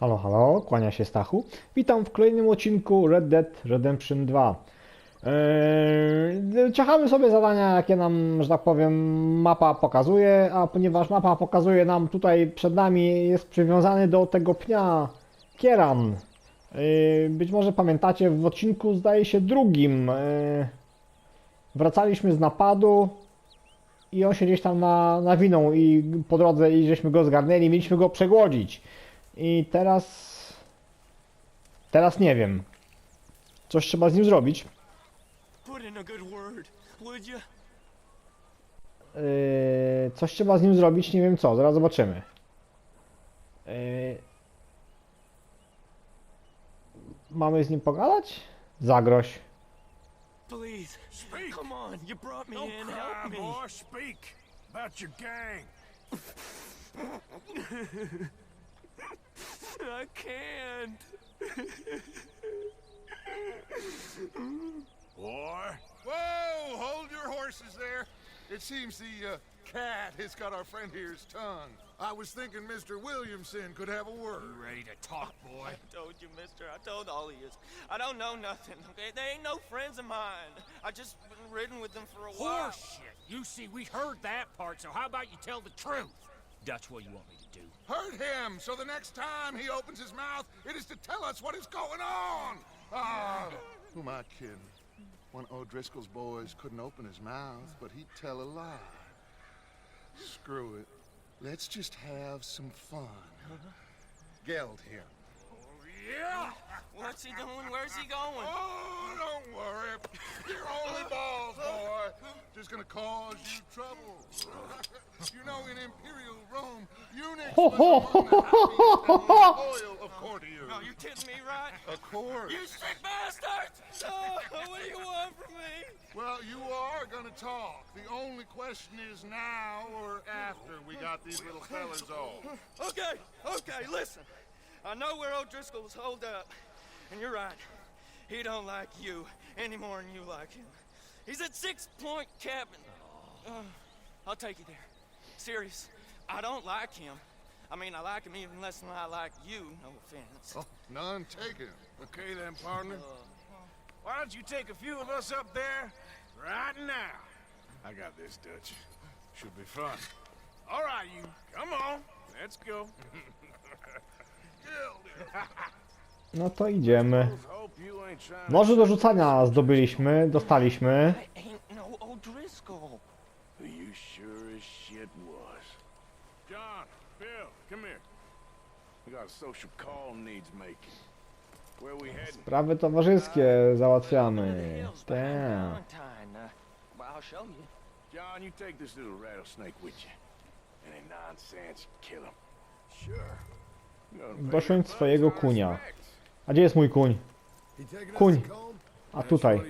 Halo, halo, kłania się Stachu. Witam w kolejnym odcinku Red Dead Redemption 2. Eee, ciachamy sobie zadania, jakie nam, że tak powiem, mapa pokazuje, a ponieważ mapa pokazuje nam tutaj przed nami, jest przywiązany do tego pnia Kieran. Eee, być może pamiętacie, w odcinku zdaje się drugim eee, wracaliśmy z napadu i on się gdzieś tam na, nawinął i po drodze i żeśmy go zgarnęli, mieliśmy go przegłodzić. I teraz. Teraz nie wiem. Coś trzeba z nim zrobić. Yy, coś trzeba z nim zrobić, nie wiem co, zaraz zobaczymy. Yy, mamy z nim pogadać? Zagroź. Please, Speak. come on, you brought me Don't in, help me. boy. Speak about your gang. I can't. Boy. Whoa! Hold your horses there. It seems the uh, cat has got our friend here's tongue. I was thinking Mr. Williamson could have a word. You ready to talk, boy? I told you, mister. I told all of you. I don't know nothing, okay? They ain't no friends of mine. I just been ridden with them for a while. Horseshit! You see, we heard that part, so how about you tell the truth? That's what you want me to do? Hurt him, so the next time he opens his mouth, it is to tell us what is going on. Ah, who am I kidding? One of O'Driscoll's boys couldn't open his mouth, but he'd tell a lie. Screw it. Let's just have some fun. Geld him. Yeah. What's he doing? Where's he going? Oh, don't worry. You're only balls, boy. Just gonna cause you trouble. you know, in Imperial Rome, eunuchs Ho, ho, was among the happiest and most loyal of courtiers. No, you kidding me, right? Of course. You sick bastard! Oh, what do you want from me? Well, you are gonna talk. The only question is now or after we got these little fellas off. Okay, okay, listen. I know where O'Driscoll's holed up, and you're right. He don't like you any more than you like him. He's at Six Point Cabin. Uh, I'll take you there. Serious. I don't like him. I mean, I like him even less than I like you. No offense. Oh, none taken. Okay then, partner. Why don't you take a few of us up there right now? I got this, Dutch. Should be fun. All right, you. Come on. Let's go. No to idziemy. Noże do rzucania zdobyliśmy, dostaliśmy. Sprawy towarzyskie załatwiamy. Tak. Valentine. Well, I'll show you. John, you take this little rattlesnake with you. Any nonsense, kill him. Sure. Dosiądź swojego kunia. A gdzie jest mój kuń? Kuń. A tutaj.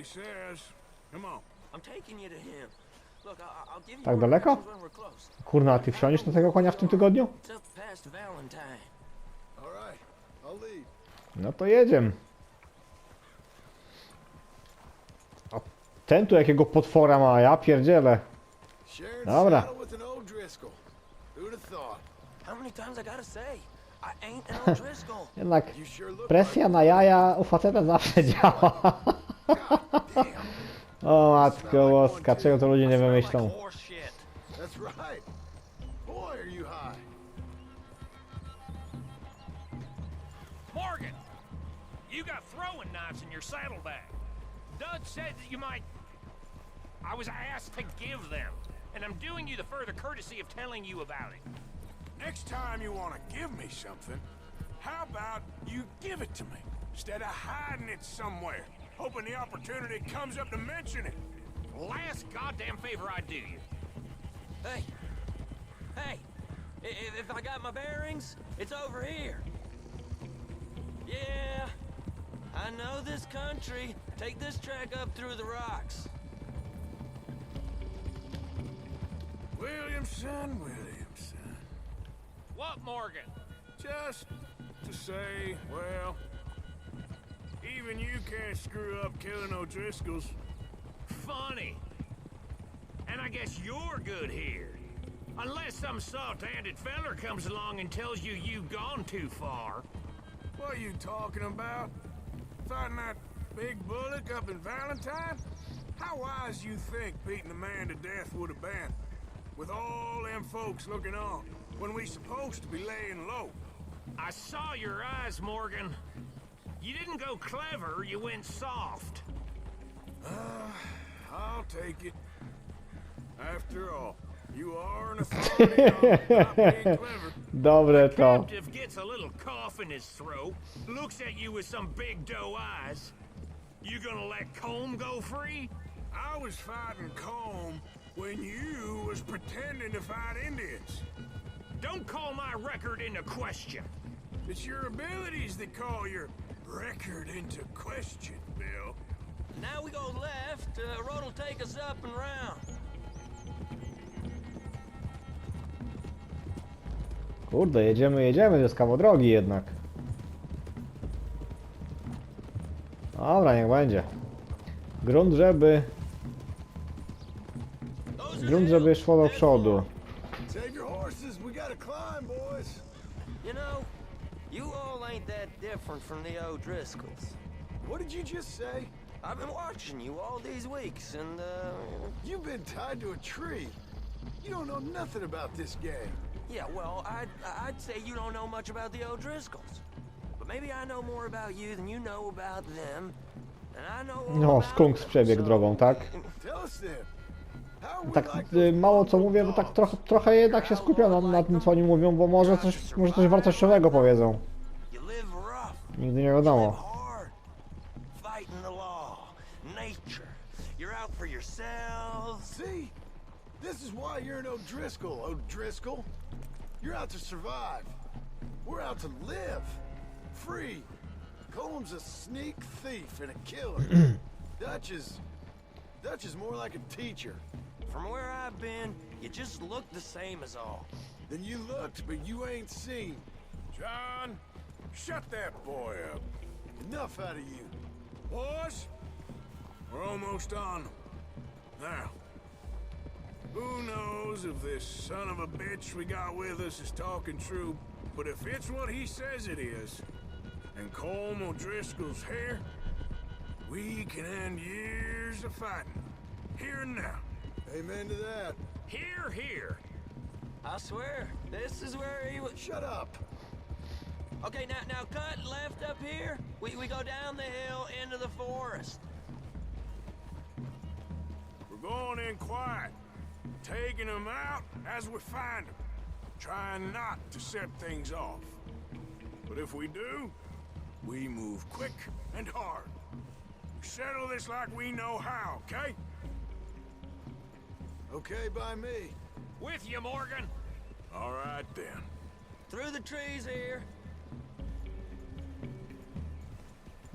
Tak daleko? Kurna, a ty wsiądziesz na tego konia w tym tygodniu? No to jedziemy. A ten tu jakiego potwora ma, ja pierdzielę. Dobra. Jednak presja na jaja u faceta zawsze działa. O matko łoska, czego to ludzie nie wymyślą. Morgan! You got throwing knives in your saddlebag. Dutch said that you might. I was asked to give them, and I'm doing you the further courtesy of telling you about it. Next time you want to give me something, how about you give it to me instead of hiding it somewhere, hoping the opportunity comes up to mention it? Last goddamn favor I do you. Hey, hey, i- i- if I got my bearings, it's over here. Yeah, I know this country. Take this track up through the rocks. Williamson, Williamson. What, Morgan? Just to say, well, even you can't screw up killing O'Driscolls. Funny. And I guess you're good here. Unless some soft-handed feller comes along and tells you you've gone too far. What are you talking about? Fighting that big bullock up in Valentine? How wise you think beating a man to death would have been? With all them folks looking on, when we supposed to be laying low. I saw your eyes, Morgan. You didn't go clever, you went soft. Ah, I'll take it. After all, you are an authority on not being clever. Dobre to. Captive gets a little cough in his throat, looks at you with some big doe eyes. You gonna let Combe go free? I was fighting Combe when you was pretending to fight Indians. Don't call my record into question. It's your abilities that call your record into question, Bill. Now we go left. Uh, road will take us up and round. Kurde, jedziemy, jedziemy, to jest kawał drogi jednak. Dobra, niech będzie. Grunt, żeby, grunt, żeby szło do przodu. Gotta climb, boys. You know, you all ain't that different from the O'Driscolls. What did you just say? I've been watching you all these weeks, and, uh, You've been tied to a tree. You don't know nothing about this game. yeah, well, I'd, I'd say you don't know much about the O'Driscolls. But maybe I know more about you than you know about them. And I know all No, about skunks them, przebiegł so- drogą, tak? Tell us then. Tak y, mało co mówię, bo tak trochę, trochę jednak się skupiam na, na tym co oni mówią, bo może coś, może coś wartościowego powiedzą. Nigdy nie wiadomo. This is why you're an O'Driscoll, O'Driscoll. You're out to survive. We're out to live. Free. Combs a sneak thief and a killer. Dutch is... Dutch is more like a teacher. From where I've been, you just look the same as all. Then you looked, but you ain't seen. John, shut that boy up. Enough out of you. Boys, we're almost on. Now, who knows if this son of a bitch we got with us is talking true, but if it's what he says it is, and Colm O'Driscoll's here, we can end years of fighting. Here and now. Amen to that. Here, here. I swear, this is where he was. Shut up. Okay, now now cut left up here. We we go down the hill into the forest. We're going in quiet, taking them out as we find them, trying not to set things off. But if we do, we move quick and hard. We settle this like we know how, okay? Okay by me. With you, Morgan. All right then. Through the trees here.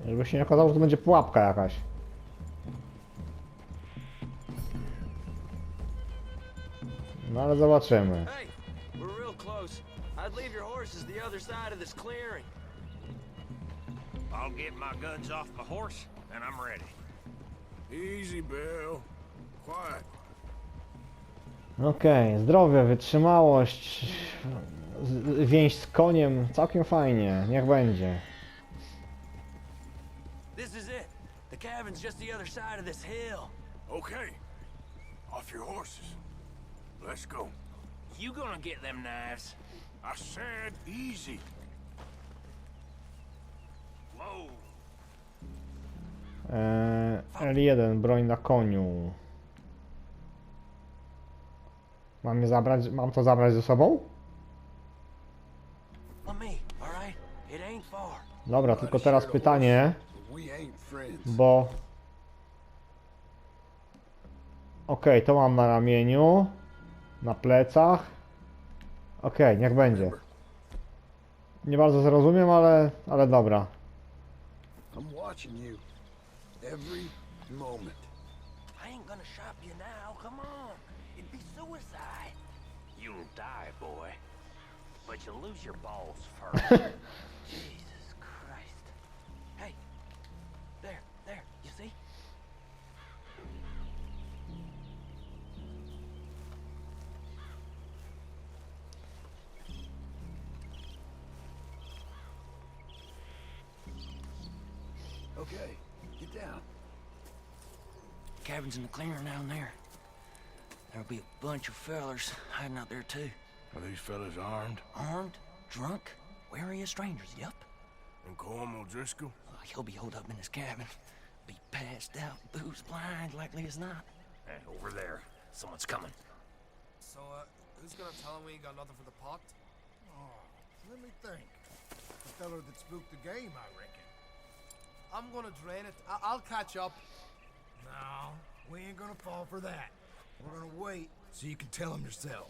Żeby się nie okazało, że to będzie pułapka jakaś. No ale zobaczymy. Hey, we're real close. I'd leave your horses the other side of this clearing. I'll get my guns off my horse, and I'm ready. Easy, Bill. Quiet. Okej, zdrowie, wytrzymałość, z- więź z koniem, całkiem fajnie, niech będzie. This is it. The cabin's just the other side of this hill. Okay. Off your horses. Let's go. You gonna get them knives? I said easy. Whoa. Eee, L1, broń na koniu. Mam je zabrać, mam to zabrać ze sobą? Dobra, tylko teraz pytanie, bo... Okej, to mam na ramieniu, na plecach. Okej, niech będzie. Nie bardzo zrozumiem, ale, ale dobra. I'm watching you. Every moment. I ain't gonna shop you now. Come on. It'd be suicide. You'll die, boy. But you'll lose your balls first. Jesus Christ. Hey, there, there. You see? Okay, get down. Cabin's in the clearing down there. There'll be a bunch of fellers hiding out there too. Are these fellas armed? Armed, drunk, wary of strangers, yep. And Colm O'Driscoll? He'll be holed up in his cabin. Be passed out, booze blind, likely as not. Eh, over there. Someone's coming. So, uh, who's gonna tell him we ain't got nothing for the pot? Oh, let me think. The feller that spooked the game, I reckon. I'm gonna drain it. I- I'll catch up. No, we ain't gonna fall for that. We're gonna wait so you can tell him yourself.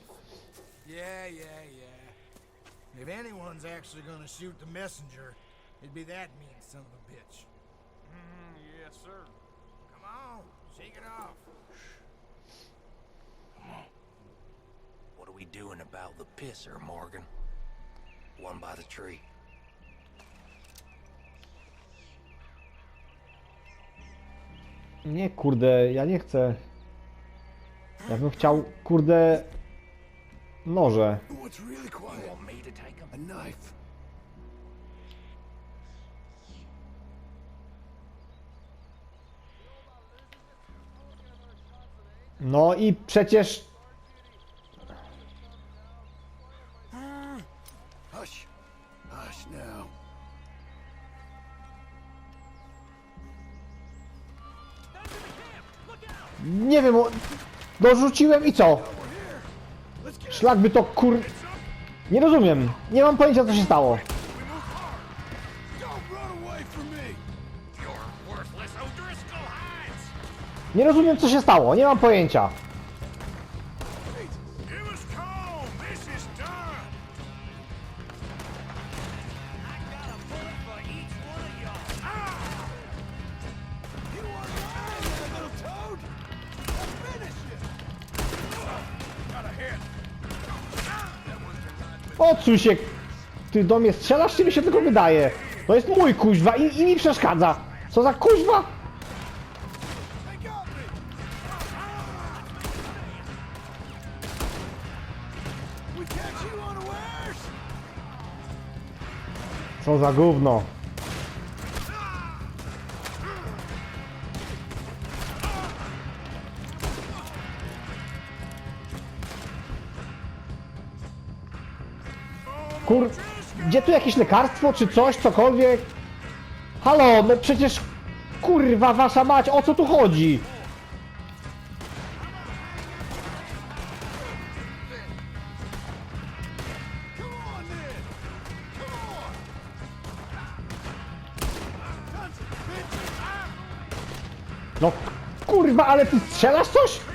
Yeah, yeah, yeah. If anyone's actually gonna shoot the messenger, it'd be that mean son of a bitch. Mm-hmm, yes, sir. Come on, shake it off. What are we doing about the pisser, Morgan? One by the tree. Nie, kurde, ja nie chcę. Ja bym chciał, kurde, noże. No i przecież dorzuciłem i co? Szlak by to kur... Nie rozumiem. Nie mam pojęcia co się stało. Nie rozumiem co się stało. Nie mam pojęcia. Się. Ty do mnie strzelasz, czy mi się tylko wydaje? To jest mój kuźwa i, i mi przeszkadza. Co za kuźwa? Co za gówno. Tu jakieś lekarstwo, czy coś, cokolwiek? Halo, no przecież... Kurwa, wasza mać, o co tu chodzi? No kurwa, ale ty strzelasz coś?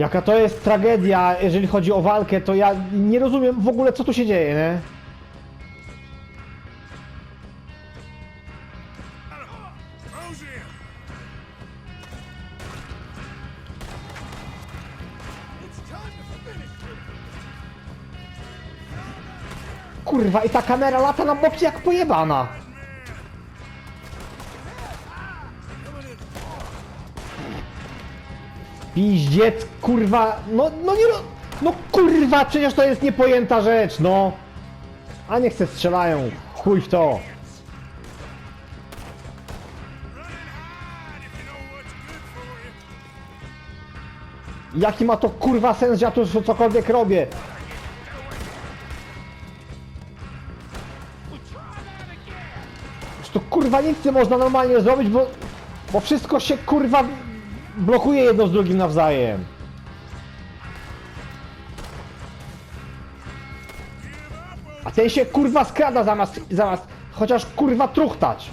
Jaka to jest tragedia, jeżeli chodzi o walkę, to ja nie rozumiem w ogóle co tu się dzieje, nie? Kurwa, i ta kamera lata na boki jak pojebana. Piździec, kurwa, no, no nie, ro- no kurwa, przecież to jest niepojęta rzecz, no. A niech se strzelają, chuj w to. Jaki ma to kurwa sens, że ja tu cokolwiek robię? Już tu kurwa nic nie można normalnie zrobić, bo, bo wszystko się kurwa blokuje jedno z drugim nawzajem. A ten się kurwa skrada zamiast, zamiast chociaż kurwa truchtać.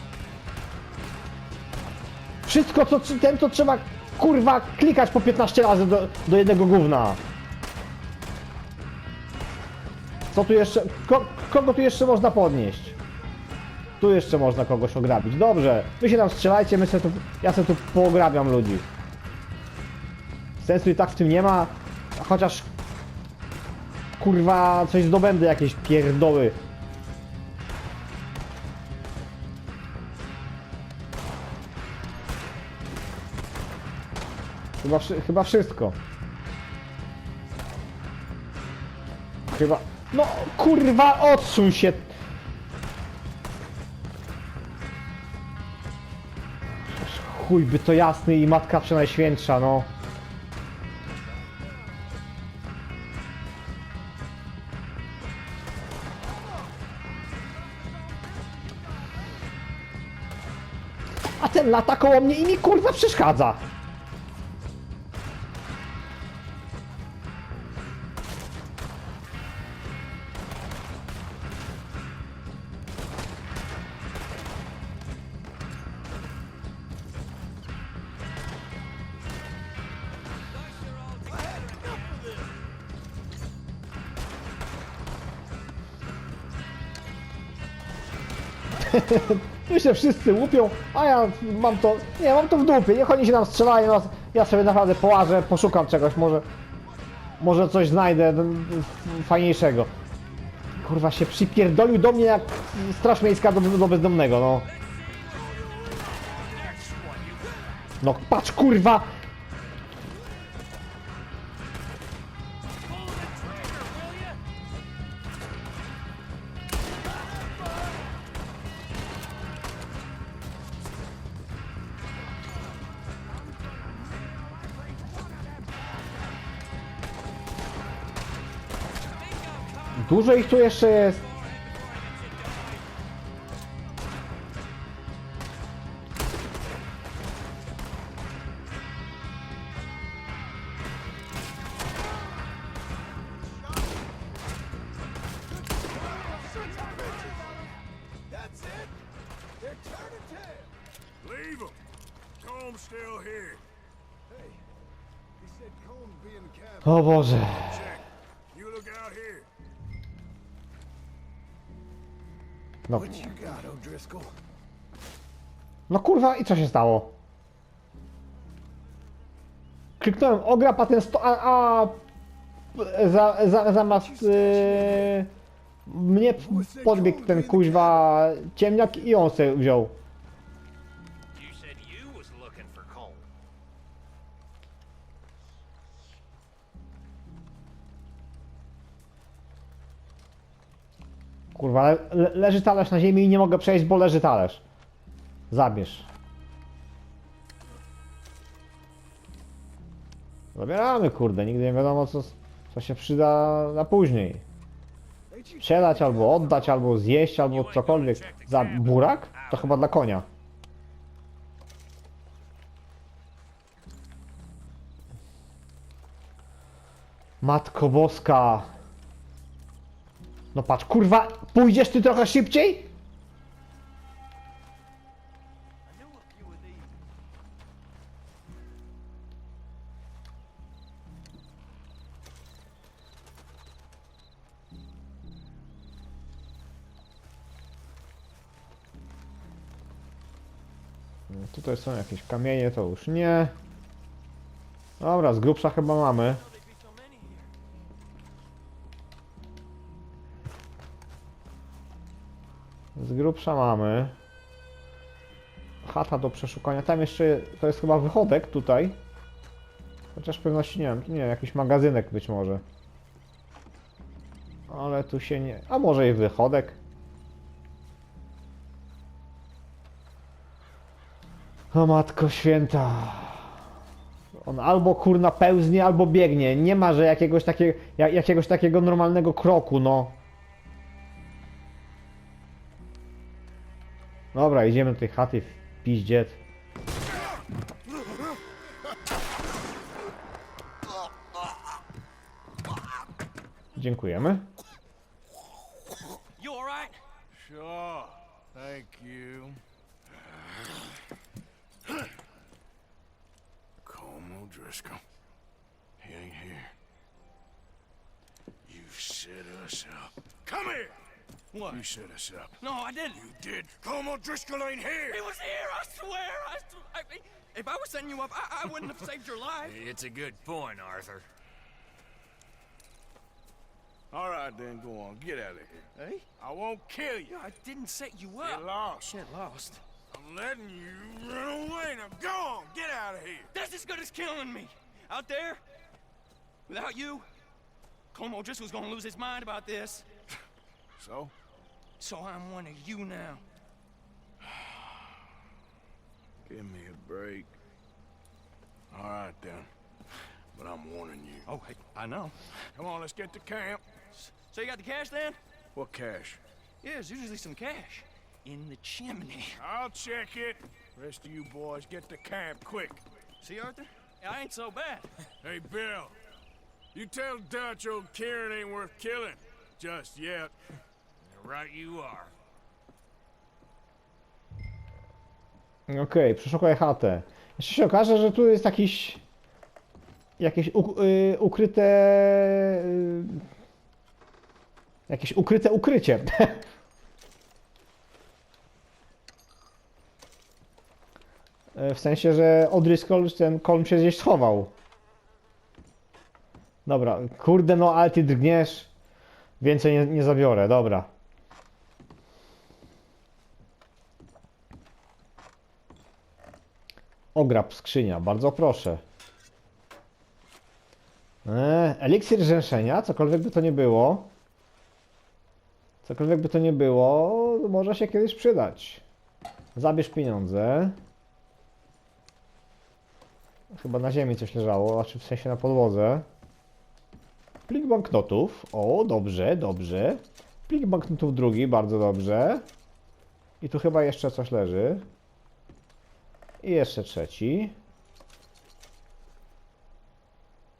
Wszystko co ten to trzeba kurwa klikać po 15 razy do, do jednego gówna. Co tu jeszcze, ko, kogo tu jeszcze można podnieść? Tu jeszcze można kogoś ograbić. Dobrze, wy się tam strzelajcie, my se tu, ja sobie tu poograbiam ludzi. Sensu i tak w tym nie ma, chociaż kurwa coś zdobędę, jakieś pierdoły. Chyba, chyba wszystko. Chyba... No kurwa, odsuń się! Chuj by to jasny i matka przenajświętsza, no. Lata koło mnie i mi kurwa przeszkadza. My się wszyscy łupią, a ja mam to, nie, mam to w dupie, niech oni się tam strzelają, ja- ja sobie naprawdę połażę, poszukam czegoś, może, może coś znajdę fajniejszego. Kurwa się przypierdolił do mnie jak straż miejska do, do bezdomnego, no. No patrz kurwa! Dużo ich tu jeszcze jest. Leave him. Comb's still here. He said Cone be in the cabin. O Boże. No, no kurwa i co się stało? Kliknąłem ograb, a ten sto... a... a za, za, zamiast yy, mnie podbiegł ten kuźwa ciemniak i on sobie wziął. Kurwa, le, le, leży talerz na ziemi i nie mogę przejść, bo leży talerz. Zabierz. Zabieramy, kurde, nigdy nie wiadomo co, co się przyda na później. Sprzedać albo oddać, albo zjeść, albo cokolwiek. Za burak? To chyba dla konia. Matko Boska. No patrz, kurwa, pójdziesz ty trochę szybciej? Tutaj są jakieś kamienie, to już nie. Dobra, z grubsza chyba mamy. Grubsza mamy. Chata do przeszukania. Tam jeszcze to jest chyba wychodek tutaj. Chociaż pewności nie wiem. Nie jakiś magazynek być może. Ale tu się nie. A może i wychodek. O matko święta. On albo kurna pełznie, albo biegnie. Nie ma, że jakiegoś, takie, ja- jakiegoś takiego normalnego kroku, no. Dobra, idziemy do tej chaty w piździec. Dziękujemy. You all right? Sure. Thank you. Colm O'Driscoll. He ain't here. You've set us up. Come here! What? You set us up. No, I didn't. You did. Colm O'Driscoll ain't here. He was here, I swear. I, sw- I if I was setting you up, I, I wouldn't have saved your life. It's a good point, Arthur. All right, then, go on. Get out of here. Hey? I won't kill you. I didn't set you up. Get up. lost. Get lost. I'm letting you run away. Now go on. Get out of here. That's as good as killing me. Out there, without you, Como Driscoll's gonna lose his mind about this. So? So I'm one of you now. Give me a break. All right, then. But I'm warning you. Oh, hey, I know. Come on, let's get to camp. So you got the cash then? What cash? Yeah, there's usually some cash in the chimney. I'll check it. Rest of you boys, get to camp quick. See, Arthur? I ain't so bad. Hey, Bill. You tell Dutch old Kieran ain't worth killing. Just yet. Right you are. Okej, przeszukaj chatę. Jeszcze się okaże, że tu jest jakiś... Jakieś u, y, ukryte... Y, jakieś ukryte ukrycie. W sensie, że O'Driscoll, ten Colm się gdzieś schował. Dobra, kurde no, ale ty drgniesz. Więcej nie, nie zabiorę, dobra. Ograb skrzynia, bardzo proszę. Eee, eliksir rzęszenia, cokolwiek by to nie było. Cokolwiek by to nie było, może się kiedyś przydać. Zabierz pieniądze. Chyba na ziemi coś leżało, znaczy w sensie na podłodze. Plik banknotów. O, dobrze, dobrze. Plik banknotów drugi, bardzo dobrze. I tu chyba jeszcze coś leży. I jeszcze trzeci.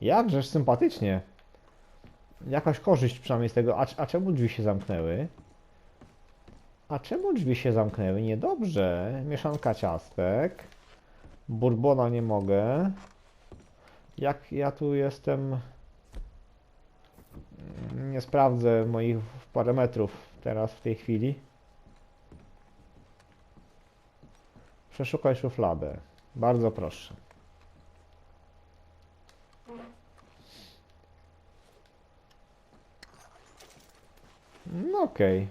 Jakżeż sympatycznie. Jakaś korzyść przynajmniej z tego. A, a czemu drzwi się zamknęły? A czemu drzwi się zamknęły? Niedobrze. Mieszanka ciastek. Bourbona nie mogę. Jak ja tu jestem... Nie sprawdzę moich parametrów teraz w tej chwili. Przeszukaj szufladę. Bardzo proszę. No okej.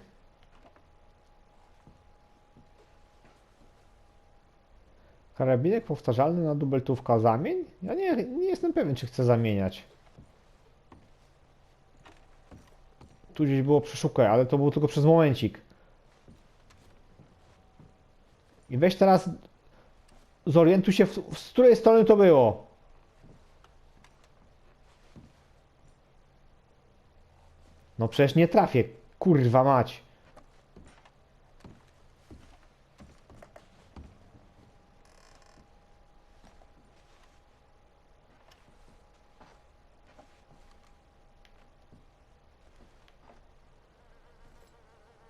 Karabinek powtarzalny na dubeltówka zamień? Ja nie, nie jestem pewien, czy chcę zamieniać. Tu gdzieś było przeszukaj, ale to był tylko przez momencik. I weź teraz zorientuj się, w, z której strony to było. No przecież nie trafię, kurwa mać.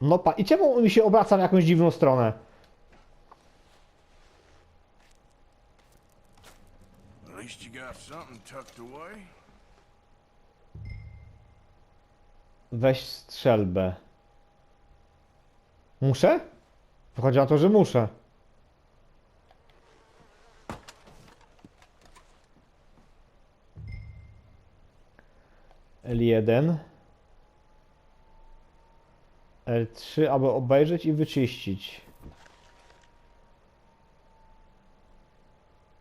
No pa, i czemu mi się obraca w jakąś dziwną stronę? At least you got something tucked away. Weź strzelbę. Muszę? Wychodzi na to, że muszę. L1 L3, aby obejrzeć i wyczyścić.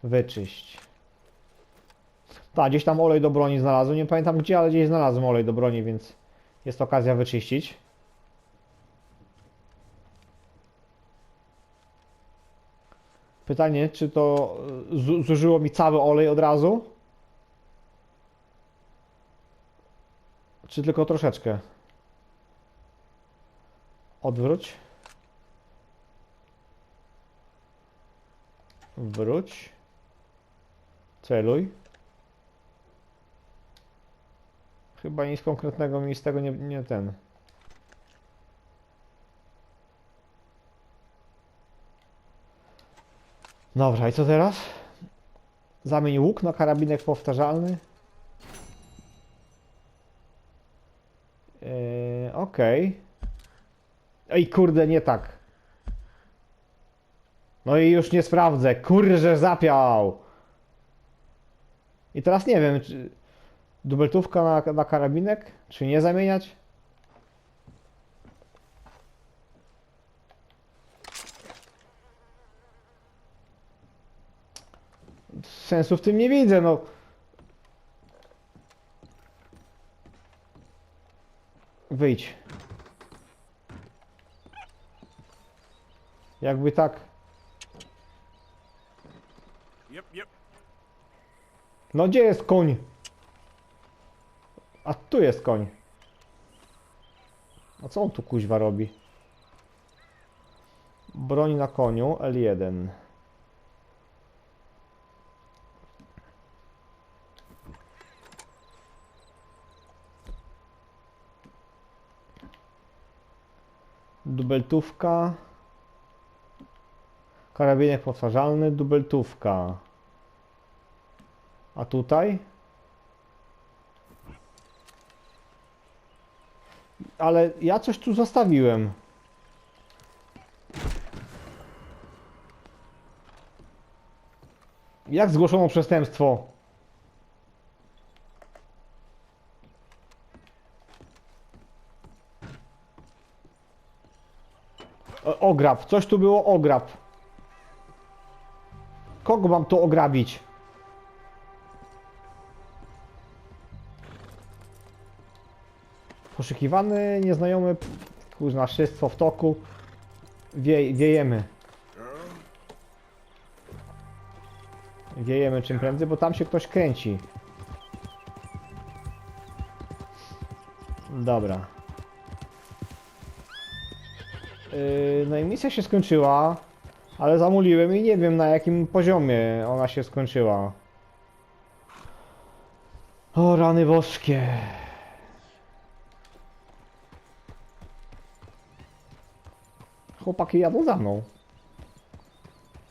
Wyczyść. Tak, gdzieś tam olej do broni znalazłem. Nie pamiętam gdzie, ale gdzieś znalazłem olej do broni, więc jest okazja wyczyścić. Pytanie, czy to zu- zużyło mi cały olej od razu? Czy tylko troszeczkę? Odwróć. Wróć. Celuj. Chyba nic konkretnego mi z tego nie, nie ten. Dobra, i co teraz? Zamień łuk na karabinek powtarzalny. Yy, Okej. Ej, kurde, nie tak. No i już nie sprawdzę. Kurże, zapiał. I teraz nie wiem, czy dubeltówka na, na karabinek, czy nie zamieniać? Sensu w tym nie widzę, no. Wyjdź. Jakby tak. No gdzie jest koń? A tu jest koń. A co on tu kuźwa robi? Broń na koniu L1. Dubeltówka. Karabinek powtarzalny, dubeltówka. A tutaj? Ale ja coś tu zostawiłem. Jak zgłoszono przestępstwo? O, ograb, coś tu było ograb. Kogo mam tu ograbić? Poszukiwany, nieznajomy, kurna, szystwo w toku. Wie, wiejemy. Wiejemy czym prędzej, bo tam się ktoś kręci. Dobra. Yy, no i misja się skończyła, ale zamuliłem i nie wiem na jakim poziomie ona się skończyła. O rany boskie. Chłopaki jadą za mną.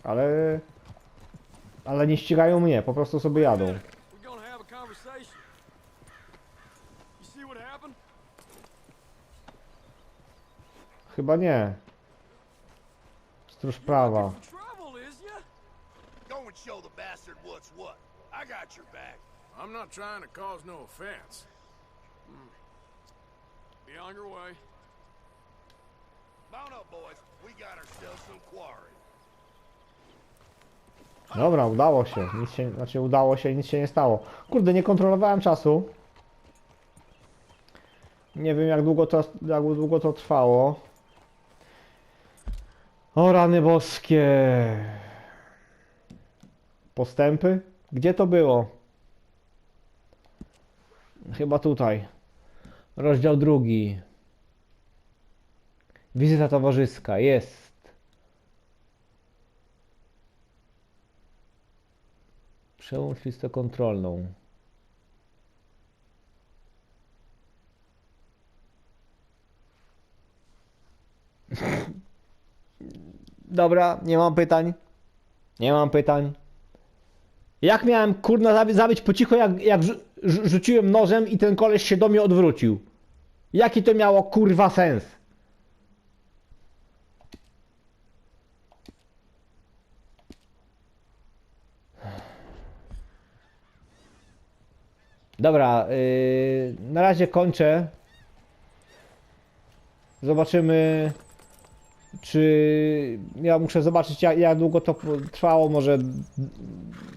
Ale... Ale nie ścigają mnie, po prostu sobie jadą. Chyba nie. Stróż prawa. I'm not trying to cause no offense. Be on your way. Dobra, udało się. Nic się, znaczy udało się, nic się nie stało. Kurde, nie kontrolowałem czasu. Nie wiem jak długo to, jak długo to trwało. O rany boskie. Postępy? Gdzie to było? Chyba tutaj. Rozdział drugi. Wizyta towarzyska. Jest. Przełącz listę kontrolną. Dobra, nie mam pytań. Nie mam pytań. Jak miałem kurna zabi- zabić po cichu, jak, jak rzu- rzu- rzuciłem nożem i ten koleś się do mnie odwrócił? Jaki to miało kurwa sens? Dobra, yy, na razie kończę. Zobaczymy, czy ja muszę zobaczyć, jak, jak długo to trwało. Może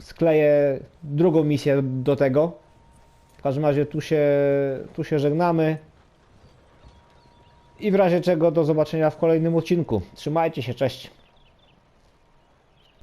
skleję drugą misję do tego. W każdym razie tu się, tu się żegnamy. I w razie czego do zobaczenia w kolejnym odcinku. Trzymajcie się, cześć.